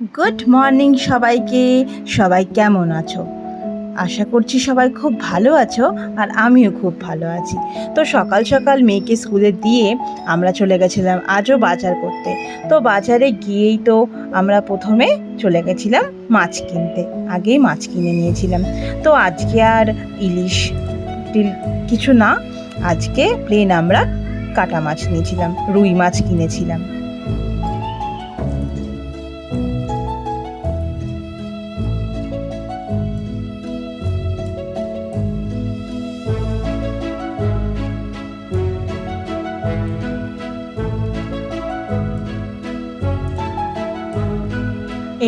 Good morning সবাইকে। সবাই কেমন আছো? আশা করছি সবাই খুব ভালো আছো আর আমিও খুব ভালো আছি। তো সকাল সকাল মেয়েকে স্কুলে দিয়ে আমরা চলে গেছিলাম আজও বাজার করতে। তো বাজারে গিয়েই তো আমরা প্রথমে চলে গেছিলাম মাছ কিনতে। আগেই মাছ কিনে নিয়েছিলাম। তো আজকে আর ইলিশ কিছু না। আজকে প্লেন আমরা কাটা মাছ নিয়েছিলাম, রুই মাছ কিনেছিলাম।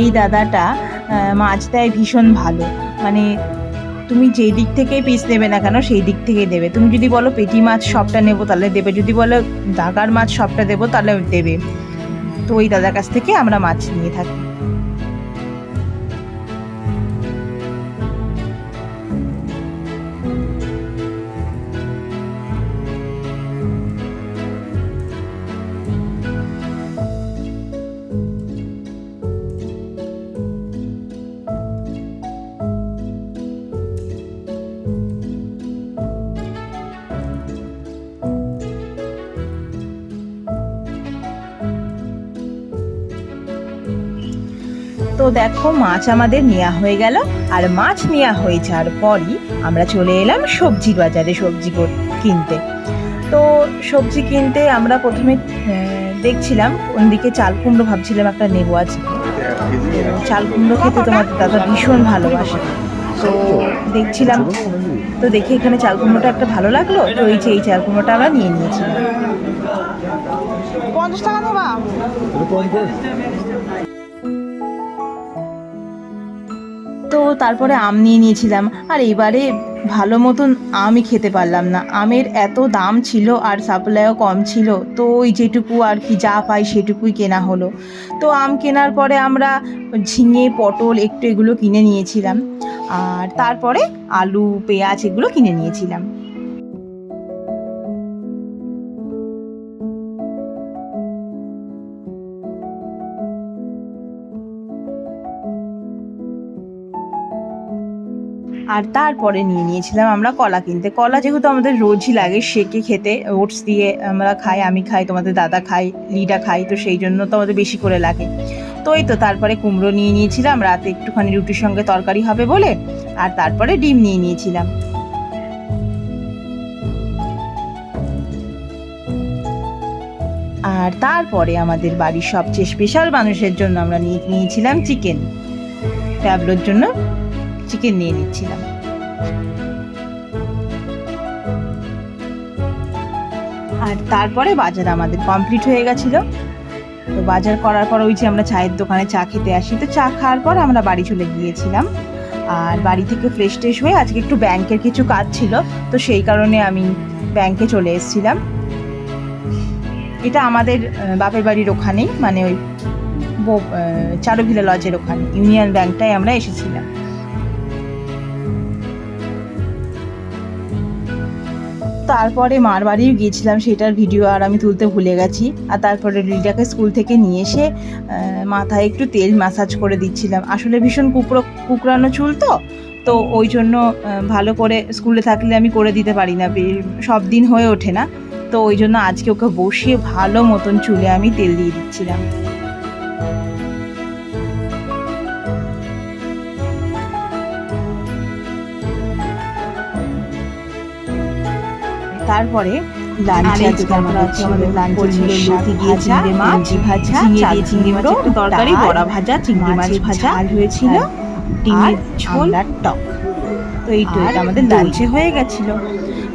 এই দাদাটা মাছ দেয় ভীষণ ভালো। মানে তুমি যেই দিক থেকে পিস দেবে না কেন, সেই দিক থেকেই দেবে। তুমি যদি বলো পেটি মাছ সবটা নেব, তাহলে দেবে। যদি বলো দাগার মাছ সবটা দেবো, তাহলে দেবে। তো ওই দাদার কাছ থেকে আমরা মাছ নিয়ে থাকি। তো দেখো মাছ আমাদের নেওয়া হয়ে গেল। আর মাছ নেওয়া হয়ে যাওয়ার পরই আমরা চলে এলাম সবজির বাজারে সবজি কিনতে। তো সবজি কিনতে আমরা প্রথমে দেখছিলাম ওদিকে চাল কুমড়ো ভাবছিলাম একটা নেব আজ চাল কুমড়ো খেতে তোমার দাদা ভীষণ ভালোবাসে। তো দেখছিলাম তো দেখি এখানে চাল কুমড়োটা একটা ভালো লাগল। তো এই যে এই চাল কুমড়োটা আমরা নিয়ে নিয়েছিলাম। পঞ্চাশ টাকা দেবা তো তারপরে আম নিয়ে নিয়েছিলাম। আর এবারে ভালো মতন আমি খেতে পারলাম না। আমের এত দাম ছিল আর সাপ্লাইও কম ছিল, তো ওই যেটুকু আর কি যা পাই সেটুকুই কেনা হলো। তো আম কেনার পরে আমরা ঝিঙে, পটল একটু এগুলো কিনে নিয়েছিলাম। আর তারপরে আলু, পেঁয়াজ এগুলো কিনে নিয়েছিলাম। আর তারপরে নিয়ে নিয়েছিলাম আমরা কলা কিনতে। কলা যেহেতু আমাদের রোজই লাগে সেকে খেতে? ওটস দিয়ে আমরা খাই, আমি খাই, তোমাদের দাদা খাই, লিডা খাই, তো সেই জন্য তো আমাদের বেশি করে লাগে। তো এই তো তারপরে কুমড়ো নিয়ে নিয়েছিলাম, রাতে একটুখানি রুটির সঙ্গে তরকারি হবে বলে, আর তারপরে ডিম নিয়ে নিয়েছিলাম। আর তারপরে আমাদের বাড়ির সবচেয়ে স্পেশাল মানুষের জন্য আমরা নিয়ে নিয়েছিলাম চিকেন ট্যাবলোর জন্য চিকেন নিয়ে নিচ্ছিলাম। আর তারপরে বাজার আমাদের কমপ্লিট হয়ে গেছিল। তো বাজার করার পর ওই যে আমরা চায়ের দোকানে চা খেতে আসি, তো চা খাওয়ার পর আমরা বাড়ি চলে গিয়েছিলাম। আর বাড়ি থেকে ফ্রেশ ট্রেশ হয়ে আজকে একটু ব্যাংকের কিছু কাজ ছিল, তো সেই কারণে আমি ব্যাংকে চলে এসেছিলাম। এটা আমাদের বাপের বাড়ির ওখানেই মানে ওই চারুভিলা লজের ওখানে। ইউনিয়ন ব্যাংকটায় আমরা এসেছিলাম। তারপরে মার বাড়িও গিয়েছিলাম, সেটার ভিডিও আর আমি তুলতে ভুলে গেছি। আর তারপরে লিটাকে স্কুল থেকে নিয়ে এসে মাথায় একটু তেল ম্যাসাজ করে দিচ্ছিলাম। আসলে ভীষণ কুকড়ো কুকড়ানো চুল তো তো ওই জন্য ভালো করে স্কুলে থাকলে আমি করে দিতে পারি না সব দিন হয়ে ওঠে না। তো ওই জন্য আজকে ওকে বসিয়ে ভালো মতন চুলে আমি তেল দিয়ে দিচ্ছিলাম। তারপরে লাঞ্চে আর আমরা তারপরে আমাদের লাঞ্চে ছিল শাক দিয়ে চিংড়ি মাছ ভাজা, চাল চিংড়ি মাছ একটু তরকারি বড়া ভাজা চিংড়ি মাছ ভাজা হয়েছিল, ডিমের ঝোল। টক। তো এই তো আর এটা আমাদের লাঞ্চে হয়ে গেছিল।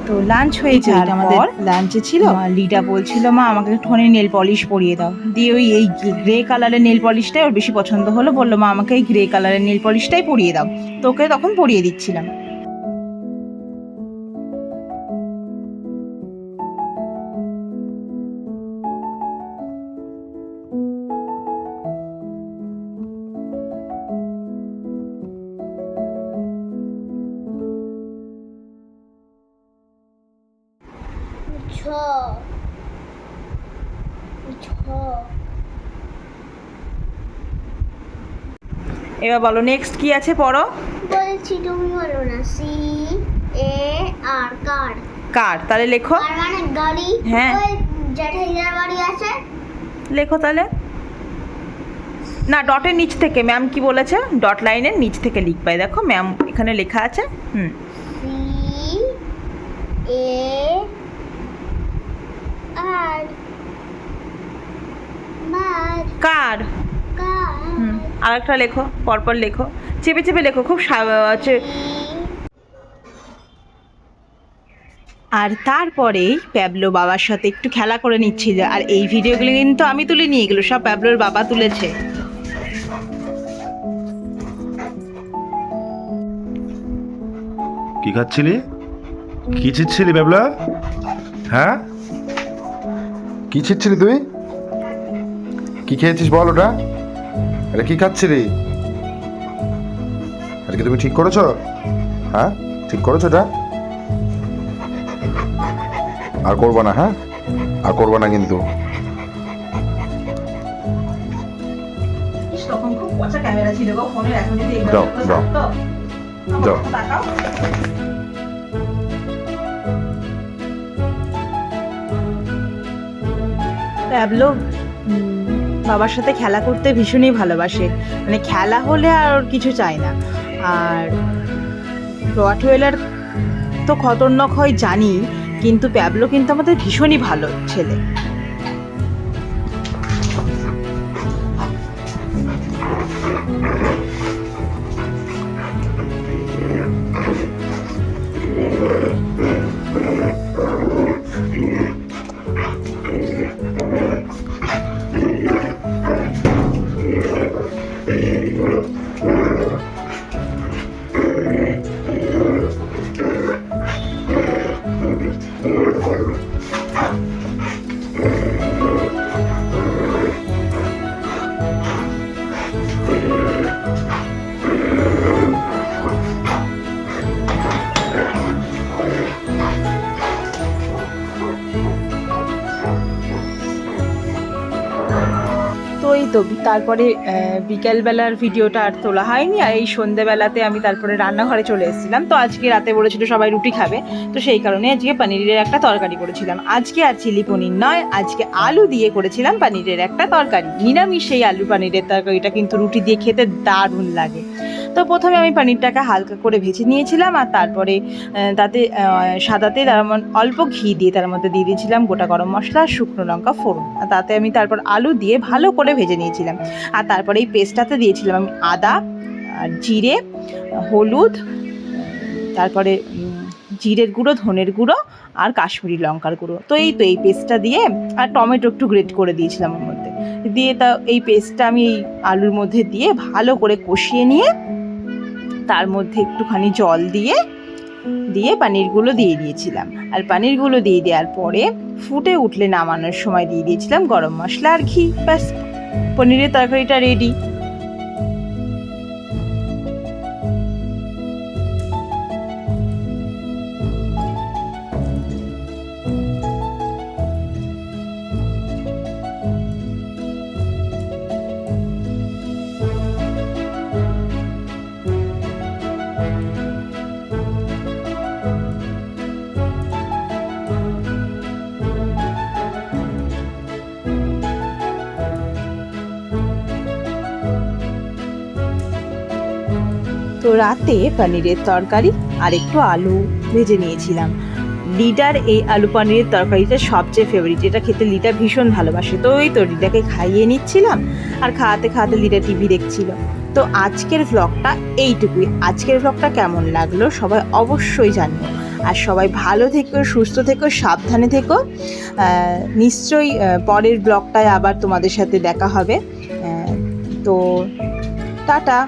তো লাঞ্চ হয়ে যাওয়ার আমাদের লাঞ্চে ছিল। লিডা বলছিল মা আমাকে একটুখানি নেল পলিশ পরিয়ে দাও। দিয়ে ওই এই গ্রে কালারের নেল পলিশটাই ওর বেশি পছন্দ হলো। বলল মা আমাকে এই গ্রে কালারের নেল পলিশটাই পরিয়ে দাও। তোকে তখন পরিয়ে দিচ্ছিলাম। এবার বলো নেক্সট কি আছে পড়ো? বলছি তুমি বলো না সি এ আর কার কার তাহলে লেখো। কার মানে গাড়ি? হ্যাঁ। ওই জ্যাঠাইদার বাড়ি আছে? লেখো তাহলে। না ডটের নিচ থেকে ম্যাম কি বলেছে? ডট লাইনের নিচ থেকে লিখবাই দেখো ম্যাম এখানে লেখা আছে। হুম সি এ আর মার কার কার হুম আর একটা লেখো পরপর লেখো। চেপে চেপে লেখো খুব হচ্ছে আর তারপরেই প্যাবলো বাবার সাথে একটু খেলা করে নিচ্ছিল। আর এই ভিডিওগুলো কিন্তু আমি তুলে নিয়ে এগুলো সব প্যাবলোর বাবা তুলেছে। কি খাচ্ছিলি? কি ছিটছিলি ব্যাবলা হ্যাঁ? কি ছিটছিলি তুই? কি খেয়েছিস বল ওটা? এটা কি খাচ্ছিলি এটা কি তুমি ঠিক করেছ? হ্যাঁ? ঠিক করেছ এটা? আর করব না হ্যাঁ? আর করব না কিন্তু। দাও, দাও। দাও। বাবার সাথে খেলা করতে ভীষণই ভালোবাসে। মানে খেলা হলে আর ওর কিছু চায় না। আর রটওয়েলার তো খতরনাক হয় জানি, কিন্তু প্যাবলো কিন্তু আমাদের ভীষণই ভালো ছেলে। Ah! এই তো, তারপরে বিকেলবেলার ভিডিওটা আর তোলা হয়নি, আর এই সন্ধেবেলাতে আমি তারপরে রান্নাঘরে চলে এসেছিলাম। তো আজকে রাতে বলেছিল সবাই রুটি খাবে, তো সেই কারণে আজকে পনিরের একটা তরকারি করেছিলাম। আজকে আর চিলি পনির নয়, আজকে আলু দিয়ে করেছিলাম পনিরের একটা তরকারি। নিরামিষ সেই আলু পনিরের তরকারিটা কিন্তু রুটি দিয়ে খেতে দারুণ লাগে। তো প্রথমে আমি পনিরটাকে হালকা করে ভেজে নিয়েছিলাম আর তারপরে তাতে সাদাতে তার অল্প ঘি দিয়ে তার মধ্যে দিয়ে দিয়েছিলাম গোটা গরম মশলা, শুকনো লঙ্কা, ফোড়ন। আর তাতে আমি তারপর আলু দিয়ে ভালো করে ভেজে নিয়েছিলাম। আর তারপরে এই পেস্টটাতে দিয়েছিলাম আমি আদা, আর জিরে, হলুদ, তারপরে জিরের গুঁড়ো, ধনের গুঁড়ো আর কাশ্মীরি লঙ্কার গুঁড়ো। তো এই তো এই পেস্টটা দিয়ে, আর টমেটো একটু গ্রেট করে দিয়েছিলাম ওর মধ্যে। দিয়ে তা, এই পেস্টটা আমি এই আলুর মধ্যে দিয়ে ভালো করে কষিয়ে নিয়ে তার মধ্যে একটুখানি জল দিয়ে দিয়ে পানিরগুলো দিয়ে দিয়েছিলাম। আর পানিরগুলো দিয়ে দেওয়ার পরে ফুটে উঠলে নামানোর সময় দিয়ে দিয়েছিলাম গরম মশলা আর ঘি, ব্যাস। পনিরের তরকারিটা রেডি তো রাতে পনিরের তরকারি আর একটু আলু ভেজে নিয়েছিলাম। লিডার এই আলু পনিরের তরকারিটা সবচেয়ে ফেভারিট এটা খেতে লিডা ভীষণ ভালোবাসে। তো ওই তো লিডাকে খাইয়ে নিচ্ছিলাম আর খাওয়াতে খাওয়াতে লিডা টিভি দেখছিল। তো আজকের ভ্লগটা এইটুকুই। আজকের ভ্লগটা কেমন লাগল সবাই অবশ্যই জানিও। আর সবাই ভালো থেকো, সুস্থ থেকো, সাবধানে থেকো। নিশ্চয়ই পরের ব্লগটায় আবার তোমাদের সাথে দেখা হবে। তো টাটা।